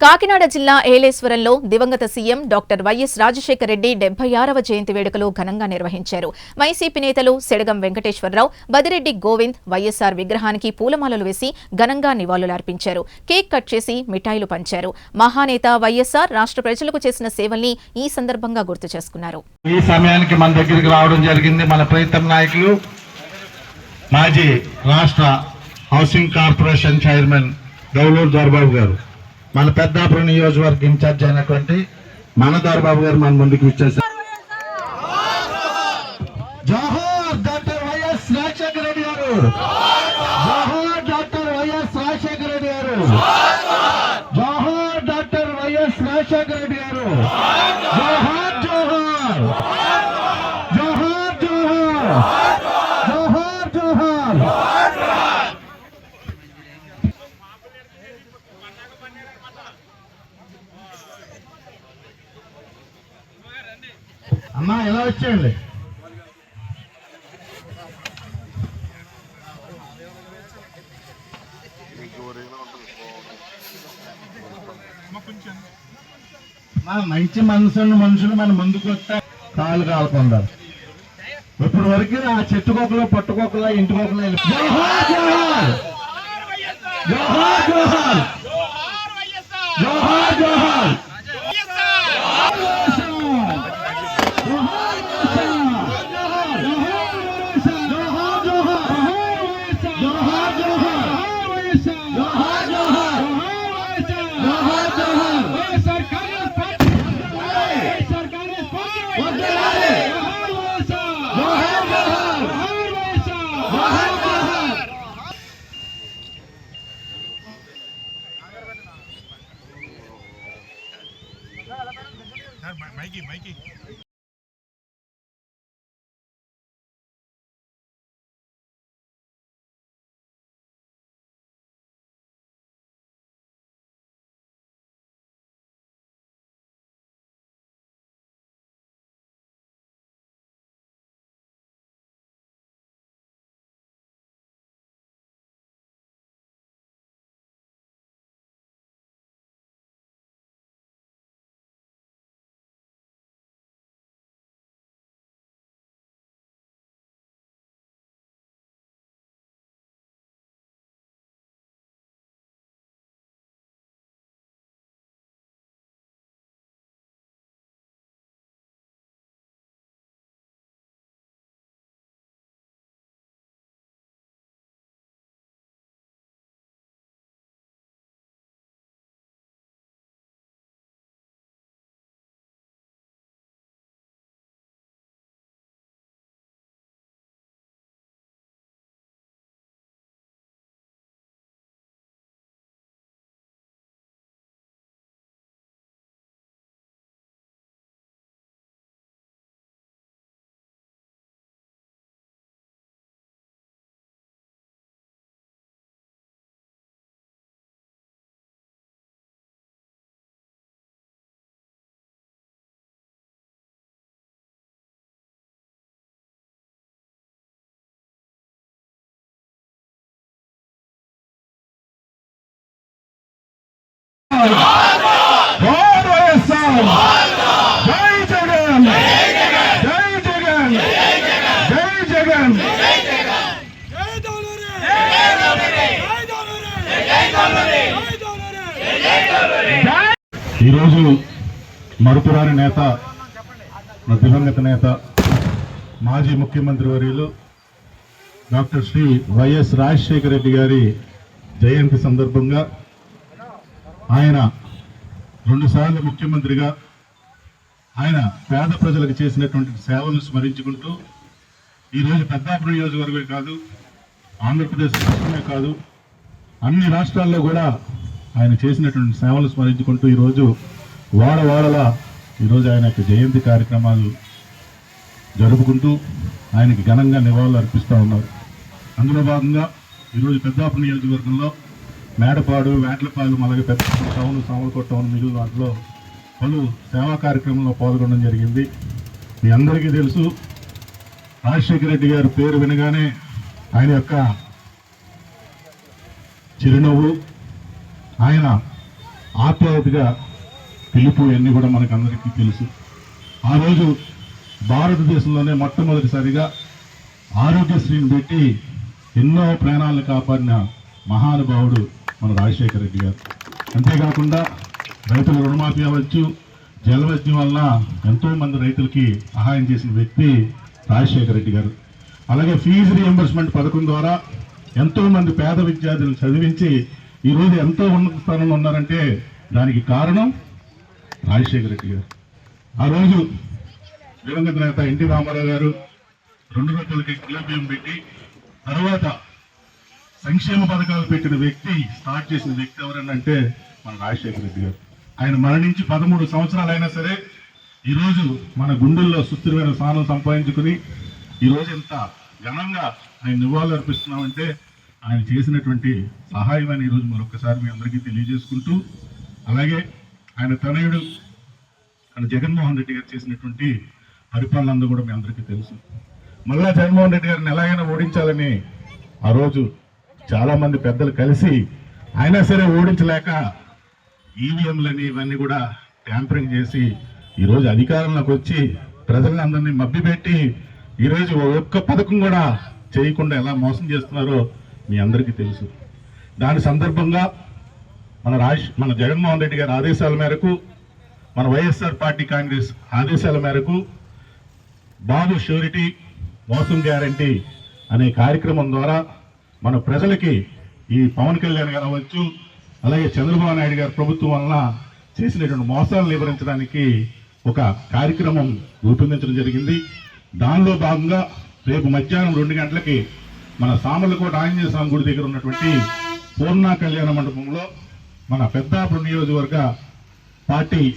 కాకినాడ జిల్లా ఏలేశ్వరంలో దివంగత CM doctor YS Rajasekhara Reddy డెబ్బై ఆరవ జయంతి వేడుకలు ఘనంగా నిర్వహించారు. వైసీపీ నేతలు సెడగం వెంకటేశ్వరరావు బదిరెడ్డి గోవింద్ వైఎస్సార్ విగ్రహానికి పూలమాలలు వేసి ఘనంగా నివాళులర్పించారు. కేక్ కట్ చేసి మిఠాయిలు పంచారు. మహానేత వైఎస్సార్ రాష్ట్ర ప్రజలకు చేసిన సేవల్ని ఈ సందర్భంగా గుర్తు చేసుకున్నారు. ఈ సమయానికి మన దగ్గరికి రావడం జరిగింది మన ప్రీతం నాయకులు. మాజీ రాష్ట్ర housing corporation chairman Gouluru Dorababu గారు. మన పెద్దాపురం నియోజకవర్గ ఇన్ఛార్జ్ అయినటువంటి మన బాబు గారు మన ముందుకు ఇచ్చేసారు జోహార్ డాక్టర్ వైఎస్ రాజశేఖర రెడ్డి గారు. జోహార్ డాక్టర్ వైఎస్ రాజశేఖర రెడ్డి గారు. జోహార్ డాక్టర్ వైఎస్ రాజశేఖర రెడ్డి గారు. జోహార్ జోహార్ జోహార్ జోహార్ జోహార్ జోహార్ అన్నా ఎలా వచ్చేయండి మా మంచి మనసున్న మనుషులు మన ముందుకు వస్తే కాలు కాలకుండారు ఇప్పటి వరకు ఆ చెట్టుకోకలో పట్టుకోకలో ఇంటికోకలో వెళ్ళి- జోహార్ జోహార్! జోహార్ జోహార్! జోహార్ జోహార్! జోహార్ వైఎస్ఆర్ జై ఈరోజు మరుపురాని నేత నా దివంగత నేత మాజీ ముఖ్యమంత్రి వర్యులు డాక్టర్ శ్రీ వైఎస్ రాజశేఖర రెడ్డి గారి జయంతి సందర్భంగా ఆయన రెండుసార్లు ముఖ్యమంత్రిగా ఆయన పేద ప్రజలకు చేసినటువంటి సేవలను స్మరించుకుంటూ ఈరోజు పెద్దాపురం నియోజకవర్గమే కాదు ఆంధ్రప్రదేశ్ రాష్ట్రమే కాదు అన్ని రాష్ట్రాల్లో కూడా ఆయన చేసినటువంటి సేవలు స్మరించుకుంటూ ఈరోజు వాడ వాడల ఈరోజు ఆయన యొక్క జయంతి కార్యక్రమాలు జరుపుకుంటూ ఆయనకి ఘనంగా నివాళులు అర్పిస్తూ ఉన్నారు. అందులో భాగంగా ఈరోజు పెద్దాపురం నియోజకవర్గంలో మేడపాడు వేట్లపాలు అలాగే పెద్ద టౌన్ సామలకోట టౌన్ మిగిలిన వాటిలో పలు సేవా కార్యక్రమంలో పాల్గొనడం జరిగింది. మీ అందరికీ తెలుసు రాజశేఖర రెడ్డి గారి పేరు వినగానే ఆయన యొక్క చిరునవ్వు ఆయన ఆప్యాయతగా పిలుపు ఇవన్నీ కూడా మనకు అందరికీ తెలుసు. ఆ రోజు భారతదేశంలోనే మొట్టమొదటిసారిగా ఆరోగ్యశ్రీని పెట్టి ఎన్నో ప్రాణాలను కాపాడిన మహానుభావుడు మన రాజశేఖర రెడ్డి గారు. అంతేకాకుండా రైతుల రుణమాఫీ అవ్వచ్చు. జలవద్యం వలన ఎంతోమంది రైతులకి సహాయం చేసిన వ్యక్తి రాజశేఖర రెడ్డి గారు. అలాగే ఫీజు రియంబర్స్మెంట్ పథకం ద్వారా ఎంతోమంది పేద విద్యార్థులను చదివించి ఈరోజు ఎంతో ఉన్నత స్థానంలో ఉన్నారంటే దానికి కారణం రాజశేఖర రెడ్డి గారు. ఆ రోజు దివంగత నేత ఎన్టీ రామారావు గారు రెండు రూపాయలకి కిలో బియ్యం పెట్టి తర్వాత సంక్షేమ పథకాలు పెట్టిన వ్యక్తి స్టార్ట్ చేసిన వ్యక్తి ఎవరనంటే మన రాజశేఖర రెడ్డి గారు. ఆయన మరణించి పదమూడు సంవత్సరాలు అయినా సరే ఈరోజు మన గుండెల్లో సుస్థిరమైన స్థానం సంపాదించుకుని ఈరోజు ఎంత ఘనంగా ఆయన నివాళులు అర్పిస్తున్నామంటే ఆయన చేసినటువంటి సహాయం అని ఈరోజు మరొకసారి మీ అందరికీ తెలియజేసుకుంటూ అలాగే ఆయన తనయుడు ఆయన జగన్మోహన్ రెడ్డి గారు చేసినటువంటి పరిపాలన అంతా కూడా మీ అందరికీ తెలుసు. మళ్ళా జగన్మోహన్ రెడ్డి గారిని ఎలాగైనా ఓడించాలని ఆ రోజు చాలా మంది పెద్దలు కలిసి అయినా సరే ఓడించలేక ఈవీఎంలని ఇవన్నీ కూడా ట్యాంపరింగ్ చేసి ఈరోజు అధికారంలోకి వచ్చి ప్రజలను అందరినీ మభ్యపెట్టి ఈరోజు ఒక్క పథకం కూడా చేయకుండా ఎలా మోసం చేస్తున్నారో మీ అందరికీ తెలుసు. దాని సందర్భంగా మన రాజ్ మన జగన్మోహన్ రెడ్డి గారి ఆదేశాల మేరకు మన వైఎస్ఆర్ పార్టీ కాంగ్రెస్ ఆదేశాల మేరకు బాబు షూరిటీ మోసం గ్యారంటీ అనే కార్యక్రమం ద్వారా మన ప్రజలకి ఈ పవన్ కళ్యాణ్ కావచ్చు అవ్వచ్చు అలాగే చంద్రబాబు నాయుడు గారి ప్రభుత్వం వలన చేసినటువంటి మోసాలను నివారించడానికి ఒక కార్యక్రమం రూపొందించడం జరిగింది. దానిలో భాగంగా రేపు మధ్యాహ్నం రెండు గంటలకి మన సామర్లకోట ఆంజనేయ స్వామి గుడి దగ్గర ఉన్నటువంటి పూర్ణ కళ్యాణ మండపంలో మన పెద్దాపురం నియోజకవర్గ పార్టీ